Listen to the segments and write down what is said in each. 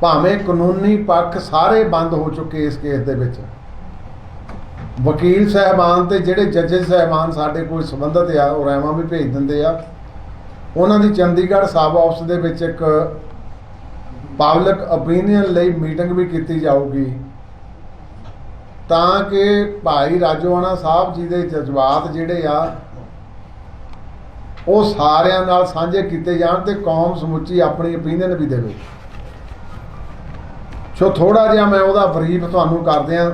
ਭਾਵੇਂ ਕਾਨੂੰਨੀ ਪੱਖ ਸਾਰੇ ਬੰਦ ਹੋ ਚੁੱਕੇ ਇਸ ਕੇਸ ਦੇ ਵਿੱਚ। ਵਕੀਲ ਸਹਿਬਾਨ ਤੇ ਜਿਹੜੇ ਜੱਜਸ ਸਹਿਬਾਨ ਸਾਡੇ ਕੋਲ ਸੰਬੰਧਿਤ ਆ, ਉਹ ਰਾਇਵਾਂ ਵੀ ਭੇਜ ਦਿੰਦੇ ਆ। ਉਹਨਾਂ ਦੀ ਚੰਡੀਗੜ੍ਹ ਸਬ ਆਫਿਸ ਦੇ ਵਿੱਚ ਇੱਕ ਪਬਲਿਕ ਓਪੀਨੀਅਨ ਲਈ ਮੀਟਿੰਗ ਵੀ ਕੀਤੀ ਜਾਊਗੀ। ਤਾਂ ਕਿ ਭਾਈ ਰਾਜੋਆਣਾ ਸਾਹਿਬ ਜੀ ਦੇ ਜਜ਼ਬਾਤ ਜਿਹੜੇ ਆ, ਉਹ ਸਾਰਿਆਂ ਨਾਲ ਸਾਂਝੇ ਕੀਤੇ ਜਾਣ ਤੇ ਕੌਮ ਸਮੁੱਚੀ ਆਪਣੀ ਓਪੀਨੀਅਨ ਵੀ ਦੇਵੇ। ਸੋ ਥੋੜਾ ਜਿਹਾ ਮੈਂ ਉਹਦਾ ਬਰੀਫ ਤੁਹਾਨੂੰ ਕਰ ਦਿਆਂ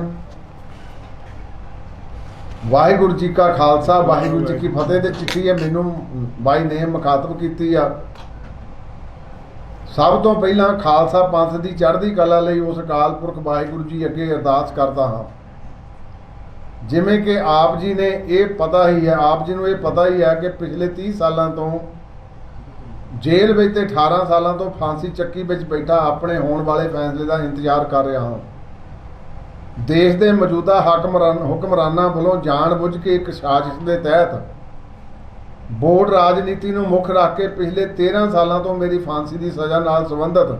ਵਾਹਿਗੁਰੂ ਜੀ ਕਾ ਖਾਲਸਾ, ਵਾਹਿਗੁਰੂ ਜੀ ਕੀ ਫਤਿਹ। ਦੇ ਚਿੱਠੀ ਹੈ, ਮੈਨੂੰ ਬਾਈ ਨੇ ਮੁਖਾਤਬ ਕੀਤੀ ਆ। ਸਭ ਤੋਂ ਪਹਿਲਾਂ ਖਾਲਸਾ ਪੰਥ ਦੀ ਚੜ੍ਹਦੀ ਕਲਾ ਲਈ ਉਸ ਅਕਾਲ ਪੁਰਖ ਵਾਹਿਗੁਰੂ ਜੀ ਅੱਗੇ ਅਰਦਾਸ ਕਰਦਾ ਹਾਂ। ਜਿਵੇਂ ਕਿ ਆਪ ਜੀ ਨੇ ਇਹ ਪਤਾ ਹੀ ਹੈ, ਆਪ ਜੀ ਨੂੰ ਇਹ ਪਤਾ ਹੀ ਹੈ ਕਿ ਪਿਛਲੇ 30 ਸਾਲਾਂ ਤੋਂ ਜੇਲ੍ਹ ਵਿੱਚ ਤੇ 18 ਸਾਲਾਂ ਤੋਂ ਫਾਂਸੀ ਚੱਕੀ ਵਿੱਚ ਬੈਠਾ ਆਪਣੇ ਹੋਣ ਵਾਲੇ ਫੈਸਲੇ ਦਾ ਇੰਤਜ਼ਾਰ ਕਰ ਰਿਹਾ ਹਾਂ। ਦੇਸ਼ ਦੇ ਮੌਜੂਦਾ ਹਾਕਮਰਾਨ ਹੁਕਮਰਾਨਾਂ ਵੱਲੋਂ ਜਾਣਬੁੱਝ ਕੇ ਇੱਕ ਸਾਜ਼ਿਸ਼ ਦੇ ਤਹਿਤ ਬੋਰਡ ਰਾਜਨੀਤੀ ਨੂੰ ਮੁੱਖ ਰੱਖ ਕੇ ਪਿਛਲੇ 13 ਸਾਲਾਂ ਤੋਂ ਮੇਰੀ ਫਾਂਸੀ ਦੀ ਸਜ਼ਾ ਨਾਲ ਸੰਬੰਧਿਤ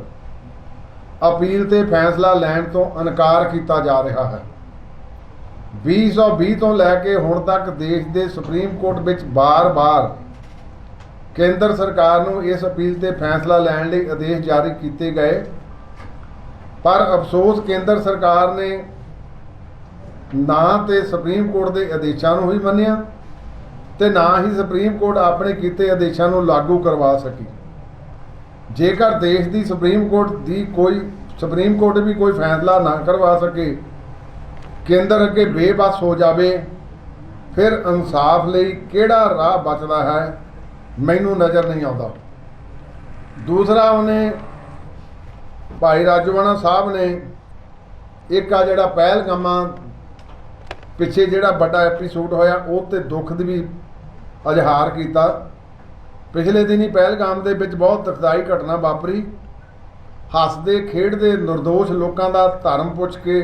ਅਪੀਲ ਤੇ ਫੈਸਲਾ ਲੈਣ ਤੋਂ ਇਨਕਾਰ ਕੀਤਾ ਜਾ ਰਿਹਾ ਹੈ। 2020 ਤੋਂ ਲੈ ਕੇ ਹੁਣ ਤੱਕ ਦੇਸ਼ ਦੇ ਸੁਪਰੀਮ ਕੋਰਟ ਵਿੱਚ ਬਾਰ-ਬਾਰ ਕੇਂਦਰ ਸਰਕਾਰ ਨੂੰ ਇਸ ਅਪੀਲ ਤੇ ਫੈਸਲਾ ਲੈਣ ਲਈ ਆਦੇਸ਼ ਜਾਰੀ ਕੀਤੇ ਗਏ। ਪਰ ਅਫਸੋਸ ਕੇਂਦਰ ਸਰਕਾਰ ਨੇ ਨਾ ਤੇ ਸੁਪਰੀਮ ਕੋਰਟ ਦੇ ਆਦੇਸ਼ਾਂ ਨੂੰ ਹੀ ਮੰਨਿਆ ਤੇ ਨਾ ਹੀ ਸੁਪਰੀਮ ਕੋਰਟ ਆਪਣੇ ਕੀਤੇ ਆਦੇਸ਼ਾਂ ਨੂੰ ਲਾਗੂ ਕਰਵਾ ਸਕੀ। ਜੇਕਰ ਦੇਸ਼ ਦੀ ਸੁਪਰੀਮ ਕੋਰਟ ਦੀ ਕੋਈ ਸੁਪਰੀਮ ਕੋਰਟ ਵੀ ਕੋਈ ਫੈਸਲਾ ਨਾ ਕਰਵਾ ਸਕੇ, ਕੇਂਦਰ ਅੱਗੇ ਬੇਬਸ ਹੋ ਜਾਵੇ, ਫਿਰ ਇਨਸਾਫ ਲਈ ਕਿਹੜਾ ਰਾਹ ਬਚਦਾ ਹੈ? ਮੈਨੂੰ ਨਜ਼ਰ ਨਹੀਂ ਆਉਂਦਾ। ਦੂਸਰਾ ਉਹਨੇ ਭਾਈ ਰਾਜਵਾਨਾ ਸਾਹਿਬ ਨੇ ਇੱਕ ਆ ਜਿਹੜਾ ਪਹਿਲਗਾਮਾਂ ਪਿੱਛੇ ਜਿਹੜਾ ਵੱਡਾ ਐਪੀਸੋਡ ਹੋਇਆ, ਉਹ ਤੇ ਦੁੱਖ ਦੀ ਵੀ ਅਜ਼ਹਾਰ ਕੀਤਾ। ਪਿਛਲੇ ਦਿਨੀ ਪਹਿਲਗਾਮ ਦੇ ਵਿੱਚ ਬਹੁਤ ਦੁਖਦਾਈ ਘਟਨਾ ਵਾਪਰੀ। ਹੱਸਦੇ, ਖੇਡਦੇ નિર્ਦੋਸ਼ ਲੋਕਾਂ ਦਾ ਧਰਮ ਪੁੱਛ ਕੇ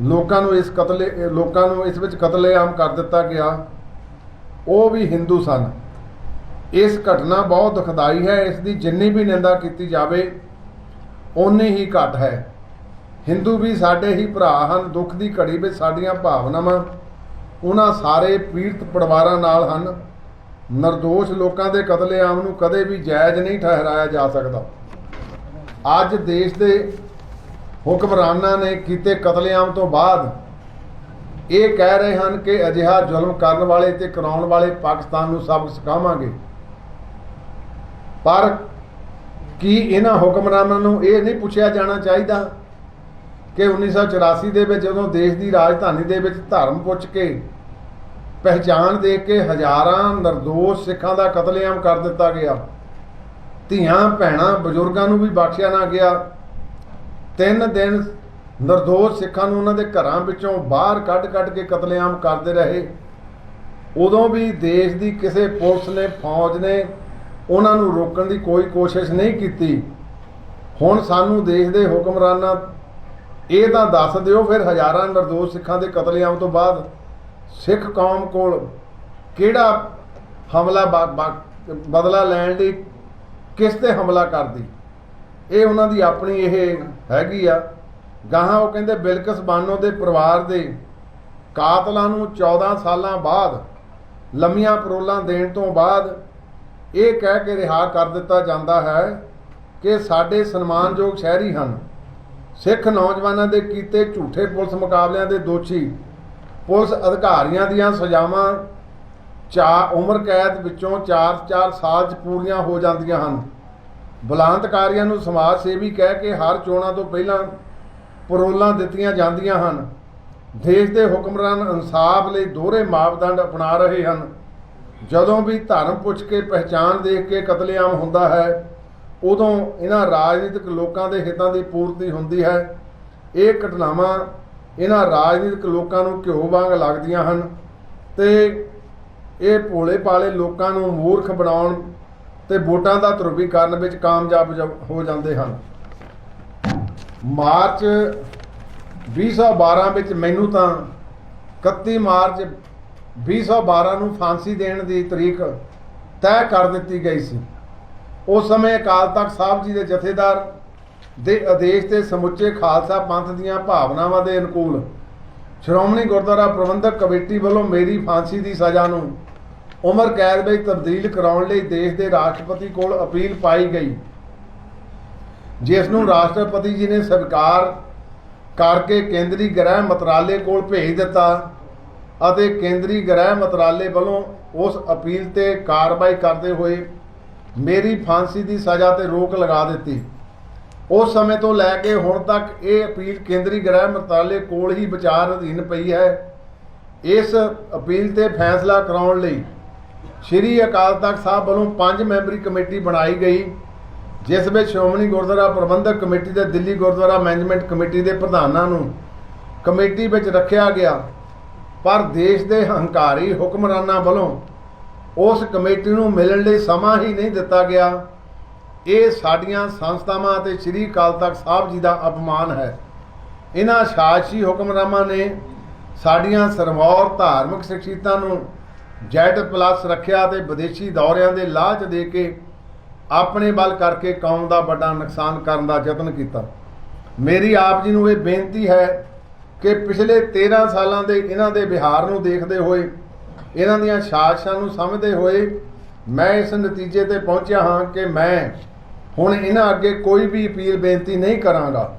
ਲੋਕਾਂ ਨੂੰ ਇਸ ਕਤਲੇ, ਲੋਕਾਂ ਨੂੰ ਇਸ ਵਿੱਚ ਕਤਲੇਆਮ ਕਰ ਦਿੱਤਾ ਗਿਆ। ਉਹ ਵੀ ਹਿੰਦੂ ਸਨ। ਇਸ ਘਟਨਾ ਬਹੁਤ ਦੁਖਦਾਈ ਹੈ, ਇਸ ਦੀ ਜਿੰਨੀ ਵੀ ਨਿੰਦਾ ਕੀਤੀ ਜਾਵੇ, ਓਨੀ ਹੀ ਘੱਟ ਹੈ। ਹਿੰਦੂ ਵੀ ਸਾਡੇ ਹੀ ਭਰਾ ਹਨ, ਦੁੱਖ ਦੀ ਘੜੀ ਵਿੱਚ ਸਾਡੀਆਂ ਭਾਵਨਾਵਾਂ ਉਹਨਾਂ ਸਾਰੇ ਪੀੜਤ ਪਰਿਵਾਰਾਂ ਨਾਲ ਹਨ। નિર્ਦੋਸ਼ ਲੋਕਾਂ ਦੇ ਕਤਲੇਆਮ ਨੂੰ ਕਦੇ ਵੀ ਜਾਇਜ਼ ਨਹੀਂ ਠਹਿਰਾਇਆ ਜਾ ਸਕਦਾ। ਅੱਜ ਦੇਸ਼ ਦੇ ਹੁਕਮਰਾਨਾਂ ਨੇ ਕੀਤੇ ਕਤਲੇਆਮ ਤੋਂ ਬਾਅਦ ਇਹ ਕਹਿ ਰਹੇ ਹਨ ਕਿ ਅਜਿਹਾ ਜ਼ੁਲਮ ਕਰਨ ਵਾਲੇ ਤੇ ਕਰਾਉਣ ਵਾਲੇ ਪਾਕਿਸਤਾਨ ਨੂੰ ਸਬਕ ਸਿਖਾਵਾਂਗੇ। ਪਰ ਕੀ ਇਹਨਾਂ ਹੁਕਮਰਾਨਾਂ ਨੂੰ ਇਹ ਨਹੀਂ ਪੁੱਛਿਆ ਜਾਣਾ ਚਾਹੀਦਾ ਕਿ 1984 ਦੇ ਵਿੱਚ ਜਦੋਂ ਦੇਸ਼ ਦੀ ਰਾਜਧਾਨੀ ਦੇ ਵਿੱਚ ਧਰਮ ਪੁੱਛ ਕੇ ਪਹਿਚਾਨ ਦੇ ਕੇ ਹਜ਼ਾਰਾਂ ਨਿਰਦੋਸ਼ ਸਿੱਖਾਂ ਦਾ ਕਤਲੇਆਮ ਕਰ ਦਿੱਤਾ ਗਿਆ, ਧੀਆਂ, ਭੈਣਾਂ, ਬਜ਼ੁਰਗਾਂ ਨੂੰ ਵੀ ਬਖਸ਼ਿਆ ਨਾ ਗਿਆ, ਤਿੰਨ ਦਿਨ ਨਿਰਦੋਸ਼ ਸਿੱਖਾਂ ਨੂੰ ਉਹਨਾਂ ਦੇ ਘਰਾਂ ਵਿੱਚੋਂ ਬਾਹਰ ਕੱਢ-ਕੱਢ ਕੇ ਕਤਲੇਆਮ ਕਰਦੇ ਰਹੇ। ਉਦੋਂ ਵੀ ਦੇਸ਼ ਦੀ ਕਿਸੇ ਪੁਲਿਸ ਨੇ, ਫੌਜ ਨੇ ਉਹਨਾਂ ਨੂੰ ਰੋਕਣ ਦੀ ਕੋਈ ਕੋਸ਼ਿਸ਼ ਨਹੀਂ ਕੀਤੀ। ਹੁਣ ਸਾਨੂੰ ਦੇਸ਼ ਦੇ ਹੁਕਮਰਾਨਾਂ, ਇਹ ਤਾਂ ਦੱਸ ਦਿਓ ਫਿਰ ਹਜ਼ਾਰਾਂ ਨਿਰਦੋਸ਼ ਸਿੱਖਾਂ ਦੇ ਕਤਲੇਆਮ ਤੋਂ ਬਾਅਦ ਸਿੱਖ ਕੌਮ ਕੋਲ ਕਿਹੜਾ ਹਮਲਾ ਬ- ਬ- ਬਦਲਾ ਲੈਣ ਲਈ ਕਿਸ ਤੇ ਹਮਲਾ ਕਰਦੀ? ਇਹ ਉਹਨਾਂ ਦੀ ਆਪਣੀ ਇਹ ਹੈਗੀ ਆ। ਗਾਹਾਂ ਉਹ ਕਹਿੰਦੇ ਬਿਲਕਸ ਬਾਨੋ ਦੇ ਪਰਿਵਾਰ ਦੇ ਕਾਤਲਾਂ ਨੂੰ 14 ਸਾਲਾਂ ਬਾਅਦ, ਲੰਮੀਆਂ ਪਰੋਲਾਂ ਦੇਣ ਤੋਂ ਬਾਅਦ ਇਹ ਕਹਿ ਕੇ ਰਿਹਾ ਕਰ ਦਿੱਤਾ ਜਾਂਦਾ ਹੈ ਕਿ ਸਾਡੇ ਸਨਮਾਨਯੋਗ ਸ਼ਹਿਰੀ ਹਨ। ਸਿੱਖ ਨੌਜਵਾਨਾਂ ਦੇ ਕੀਤੇ ਝੂਠੇ ਪੁਲਿਸ ਮੁਕਾਬਲਿਆਂ ਦੇ ਦੋਸ਼ੀ, ਪੁਲਿਸ ਅਧਿਕਾਰੀਆਂ ਦੀਆਂ ਸਜ਼ਾਵਾਂ ਚਾ ਉਮਰ ਕੈਦ ਵਿੱਚੋਂ 4-4 ਸਾਲ 'ਚ ਪੂਰੀਆਂ ਹੋ ਜਾਂਦੀਆਂ ਹਨ। ਬਲਾਂਤਕਾਰੀਆਂ ਨੂੰ ਸਮਾਜ ਸੇਵੀ ਕਹਿ ਕੇ ਹਰ ਚੋਣਾਂ ਤੋਂ ਪਹਿਲਾਂ ਪਰੋਲਾਂ ਦਿੱਤੀਆਂ ਜਾਂਦੀਆਂ ਹਨ। ਦੇਸ਼ ਦੇ ਹੁਕਮਰਾਨ ਇਨਸਾਫ ਲਈ ਦੋਹਰੇ ਮਾਪਦੰਡ ਅਪਣਾ ਰਹੇ ਹਨ। ਜਦੋਂ ਵੀ ਧਰਮ ਪੁੱਛ ਕੇ, ਪਹਿਚਾਣ ਦੇਖ ਕੇ ਕਤਲੇਆਮ ਹੁੰਦਾ ਹੈ, ਉਦੋਂ ਇਹਨਾਂ ਰਾਜਨੀਤਿਕ ਲੋਕਾਂ ਦੇ ਹਿੱਤਾਂ ਦੀ ਪੂਰਤੀ ਹੁੰਦੀ ਹੈ। ਇਹ ਘਟਨਾਵਾਂ ਇਹਨਾਂ ਰਾਜਨੀਤਿਕ ਲੋਕਾਂ ਨੂੰ ਘਿਓ ਵਾਂਗ ਲੱਗਦੀਆਂ ਹਨ ਤੇ ਇਹ ਭੋਲੇ ਪਾਲੇ ਲੋਕਾਂ ਨੂੰ ਮੂਰਖ ਬਣਾਉਣ ਤੇ ਵੋਟਾਂ ਦਾ ਧਰੁਵੀਕਰਨ ਵਿੱਚ ਕਾਮਯਾਬ ਜ- ਹੋ ਜਾਂਦੇ ਹਨ। ਮਾਰਚ 2012 ਵਿੱਚ ਮੈਨੂੰ ਤਾਂ 31 ਮਾਰਚ 2012 ਨੂੰ ਫਾਂਸੀ ਦੇਣ ਦੀ ਤਰੀਕ ਤੈਅ ਕਰ ਦਿੱਤੀ ਗਈ ਸੀ। ਉਸ ਸਮੇਂ ਅਕਾਲ ਤਖਤ ਸਾਹਿਬ ਜੀ ਦੇ ਜਥੇਦਾਰ ਦੇ ਆਦੇਸ਼ ਤੇ ਸਮੁੱਚੇ ਖਾਲਸਾ ਪੰਥ ਦੀਆਂ ਭਾਵਨਾਵਾਂ ਦੇ ਅਨੁਕੂਲ ਸ਼੍ਰੋਮਣੀ ਗੁਰਦੁਆਰਾ ਪ੍ਰਬੰਧਕ ਕਮੇਟੀ ਵੱਲੋਂ ਮੇਰੀ ਫਾਂਸੀ ਦੀ ਸਜ਼ਾ ਨੂੰ ਉਮਰ ਕੈਦ ਵਿੱਚ ਤਬਦੀਲ ਕਰਾਉਣ ਲਈ ਦੇਸ਼ ਦੇ ਰਾਸ਼ਟਰਪਤੀ ਕੋਲ ਅਪੀਲ ਪਾਈ ਗਈ। ਜਿਸ ਨੂੰ ਰਾਸ਼ਟਰਪਤੀ ਜੀ ਨੇ ਸਵੀਕਾਰ ਕਰਕੇ ਕੇਂਦਰੀ ਗ੍ਰਹਿ ਮੰਤਰਾਲੇ ਕੋਲ ਭੇਜ ਦਿੱਤਾ। ਅਤੇ ਕੇਂਦਰੀ ਗ੍ਰਹਿ ਮੰਤਰਾਲੇ ਵੱਲੋਂ ਉਸ ਅਪੀਲ ਤੇ ਕਾਰਵਾਈ ਕਰਦੇ ਹੋਏ ਮੇਰੀ ਫਾਂਸੀ ਦੀ ਸਜ਼ਾ ਤੇ ਰੋਕ ਲਗਾ ਦਿੱਤੀ। ਉਸ ਸਮੇਂ ਤੋਂ ਲੈ ਕੇ ਹੁਣ ਤੱਕ ਇਹ ਅਪੀਲ ਕੇਂਦਰੀ ਗ੍ਰਹਿ ਮੰਤਰਾਲੇ ਕੋਲ ਹੀ ਵਿਚਾਰ ਅਧੀਨ ਪਈ ਹੈ। ਇਸ ਅਪੀਲ ਤੇ ਫੈਸਲਾ ਕਰਾਉਣ ਲਈ ਸ਼੍ਰੀ ਅਕਾਲ ਤਖਤ ਸਾਹਿਬ ਵੱਲੋਂ ਪੰਜ ਮੈਂਬਰੀ ਕਮੇਟੀ ਬਣਾਈ ਗਈ, ਜਿਸ ਵਿੱਚ ਸ਼੍ਰੋਮਣੀ ਗੁਰਦੁਆਰਾ ਪ੍ਰਬੰਧਕ ਕਮੇਟੀ ਤੇ ਦਿੱਲੀ ਗੁਰਦੁਆਰਾ ਮੈਨੇਜਮੈਂਟ ਕਮੇਟੀ ਦੇ ਪ੍ਰਧਾਨਾਂ ਨੂੰ ਕਮੇਟੀ ਵਿੱਚ ਰੱਖਿਆ ਗਿਆ। ਪਰ ਦੇਸ਼ ਦੇ ਹੰਕਾਰੀ ਹੁਕਮਰਾਨਾਂ ਵੱਲੋਂ ਉਸ ਕਮੇਟੀ ਨੂੰ ਮਿਲਣ ਲਈ ਸਮਾਂ ਹੀ ਨਹੀਂ ਦਿੱਤਾ ਗਿਆ। ਇਹ ਸਾਡੀਆਂ ਸੰਸਥਾਵਾਂ ਅਤੇ ਸ਼੍ਰੀ ਅਕਾਲ ਤਖਤ ਸਾਹਿਬ ਜੀ ਦਾ ਅਪਮਾਨ ਹੈ। ਇਹਨਾਂ ਸ਼ਾਸਕੀ ਹੁਕਮਰਾਨਾਂ ਨੇ ਸਾਡੀਆਂ ਸਰਮੌਰ ਧਾਰਮਿਕ ਸ਼ਖਸੀਅਤਾਂ ਨੂੰ ਜੈਟ ਪਲੱਸ ਰੱਖਿਆ ਤੇ ਵਿਦੇਸ਼ੀ ਦੌਰਿਆਂ ਦੇ ਲਾਲਚ ਦੇ ਕੇ ਆਪਣੇ ਵੱਲ ਕਰਕੇ ਕੌਮ ਦਾ ਵੱਡਾ ਨੁਕਸਾਨ ਕਰਨ ਦਾ ਯਤਨ ਕੀਤਾ। ਮੇਰੀ ਆਪ ਜੀ ਨੂੰ ਇਹ ਬੇਨਤੀ ਹੈ ਕਿ ਪਿਛਲੇ 13 ਸਾਲਾਂ ਦੇ ਇਹਨਾਂ ਦੇ ਵਿਹਾਰ ਨੂੰ ਦੇਖਦੇ ਹੋਏ, ਇਹਨਾਂ ਦੀਆਂ ਸਾਜ਼ਿਸ਼ਾਂ ਨੂੰ ਸਮਝਦੇ ਹੋਏ ਮੈਂ ਇਸ ਨਤੀਜੇ ਤੇ ਪਹੁੰਚਿਆ ਹਾਂ ਕਿ ਮੈਂ ਹੁਣ ਇਹਨਾਂ ਅੱਗੇ ਕੋਈ ਵੀ ਅਪੀਲ ਬੇਨਤੀ ਨਹੀਂ ਕਰਾਂਗਾ।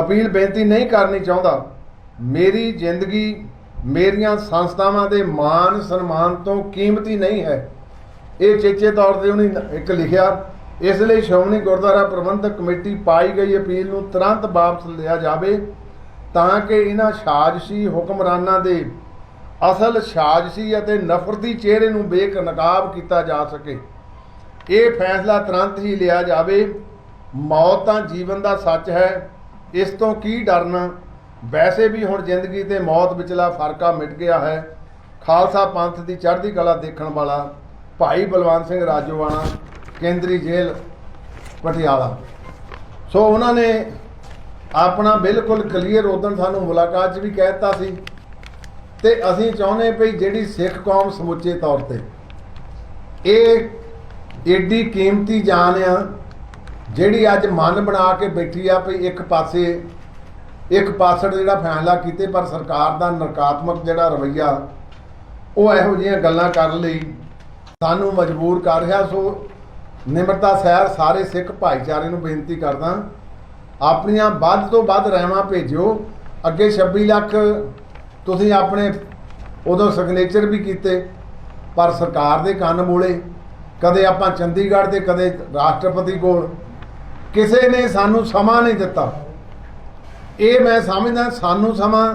ਅਪੀਲ ਬੇਨਤੀ ਨਹੀਂ ਕਰਨੀ ਚਾਹੁੰਦਾ। ਮੇਰੀ ਜ਼ਿੰਦਗੀ, ਮੇਰੀਆਂ ਸੰਸਥਾਵਾਂ ਦੇ ਮਾਨ ਸਨਮਾਨ ਤੋਂ ਕੀਮਤੀ ਨਹੀਂ ਹੈ। ਇਹ ਚੇਚੇ ਤੌਰ ਤੇ ਉਹਨੇ ਇੱਕ ਲਿਖਿਆ, ਇਸ ਲਈ ਸ਼੍ਰੋਮਣੀ ਗੁਰਦੁਆਰਾ ਪ੍ਰਬੰਧਕ ਕਮੇਟੀ ਪਾਈ ਗਈ ਅਪੀਲ ਨੂੰ ਤੁਰੰਤ ਵਾਪਸ ਲਿਆ ਜਾਵੇ। ਤਾਂ ਕਿ ਇਹਨਾਂ ਸਾਜ਼ਿਸ਼ੀ ਹੁਕਮਰਾਨਾਂ ਦੇ ਅਸਲ ਸਾਜ਼ਿਸ਼ੀ ਅਤੇ ਨਫ਼ਰਤੀ ਚਿਹਰੇ ਨੂੰ ਬੇਕਨਕਾਬ ਕੀਤਾ ਜਾ ਸਕੇ। ਇਹ ਫੈਸਲਾ ਤੁਰੰਤ ਹੀ ਲਿਆ ਜਾਵੇ। ਮੌਤ ਤਾਂ ਜੀਵਨ ਦਾ ਸੱਚ ਹੈ। ਇਸ ਤੋਂ ਕੀ ਡਰਨਾ? ਵੈਸੇ ਵੀ ਹੁਣ ਜ਼ਿੰਦਗੀ ਤੇ ਮੌਤ ਵਿਚਲਾ ਫਰਕਾ ਮਿਟ ਗਿਆ ਹੈ। ਖਾਲਸਾ ਪੰਥ ਦੀ ਚੜ੍ਹਦੀ ਕਲਾ ਦੇਖਣ ਵਾਲਾ ਭਾਈ ਬਲਵੰਤ ਸਿੰਘ ਰਾਜੋਵਾਣਾ, ਕੇਂਦਰੀ ਜੇਲ੍ਹ, ਪਟਿਆਲਾ। ਸੋ ਉਹਨਾਂ ਨੇ ਆਪਣਾ ਬਿਲਕੁਲ ਕਲੀਅਰ ਉਦੋਂ ਸਾਨੂੰ ਮੁਲਾਕਾਤ 'ਚ ਵੀ ਕਹਿਤਾ ਸੀ। ਤੇ ਅਸੀਂ ਚਾਹੁੰਦੇ ਭਈ ਜਿਹੜੀ ਸਿੱਖ ਕੌਮ ਸਮੁੱਚੇ ਤੌਰ ਤੇ ਇਹ ਏਡੀ ਕੀਮਤੀ ਜਾਨ ਆ, ਜਿਹੜੀ ਅੱਜ ਮਨ ਬਣਾ ਕੇ ਬੈਠੀ ਆ ਭਈ ਇੱਕ ਪਾਸੇ, ਇੱਕ ਪਾਸੜ ਜਿਹੜਾ ਫੈਸਲਾ ਕੀਤੇ, ਪਰ ਸਰਕਾਰ ਦਾ ਨਕਾਰਾਤਮਕ ਜਿਹੜਾ ਰਵਈਆ, ਉਹ ਇਹੋ ਜਿਹੀਆਂ ਗੱਲਾਂ ਕਰਨ ਲਈ ਸਾਨੂੰ ਮਜਬੂਰ ਕਰ ਰਿਹਾ। ਸੋ ਨਿਮਰਤਾ ਸਹਿਰ ਸਾਰੇ ਸਿੱਖ ਭਾਈਚਾਰੇ ਨੂੰ ਬੇਨਤੀ ਕਰਦਾ ਆਪਣੀਆਂ ਵੱਧ ਤੋਂ ਵੱਧ ਰਹਿਮਾਂ ਭੇਜਿਓ। ਅੱਗੇ 26 ਲੱਖ ਤੁਸੀਂ ਆਪਣੇ ਉਦੋਂ ਸਿਗਨੇਚਰ ਵੀ ਕੀਤੇ, ਪਰ ਸਰਕਾਰ ਦੇ ਕੰਨ ਮੂਲੇ। ਕਦੇ ਆਪਾਂ ਚੰਡੀਗੜ੍ਹ ਤੇ ਕਦੇ ਰਾਸ਼ਟਰਪਤੀ ਕੋਲ। ਕਿਸੇ ਨੇ ਸਾਨੂੰ ਸਮਾਂ ਨਹੀਂ ਦਿੱਤਾ। ਇਹ ਮੈਂ ਸਮਝਦਾ, ਸਾਨੂੰ ਸਮਾਂ,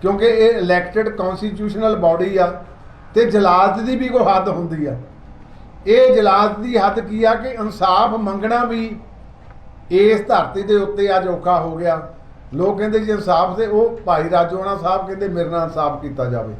ਕਿਉਂਕਿ ਇਹ ਇਲੈਕਟਿਡ ਕਨਸਟੀਟਿਊਸ਼ਨਲ ਬਾਡੀ ਆ ਤੇ ਜਲਾਦ ਦੀ ਵੀ ਕੋਈ ਹੱਦ ਹੁੰਦੀ ਆ। ਇਹ ਜਲਾਦ ਦੀ ਹੱਦ ਕੀ ਆ ਕਿ ਇਨਸਾਫ ਮੰਗਣਾ ਵੀ ਇਸ ਧਰਤੀ ਦੇ ਉੱਤੇ ਅੱਜ ਔਖਾ ਹੋ ਗਿਆ। ਲੋਕ ਕਹਿੰਦੇ ਜੇ ਇਨਸਾਫ ਤੇ ਉਹ ਭਾਈ ਰਾਜੋਆਣਾ ਸਾਹਿਬ ਕਹਿੰਦੇ ਮੇਰੇ ਨਾਲ ਇਨਸਾਫ ਕੀਤਾ ਜਾਵੇ।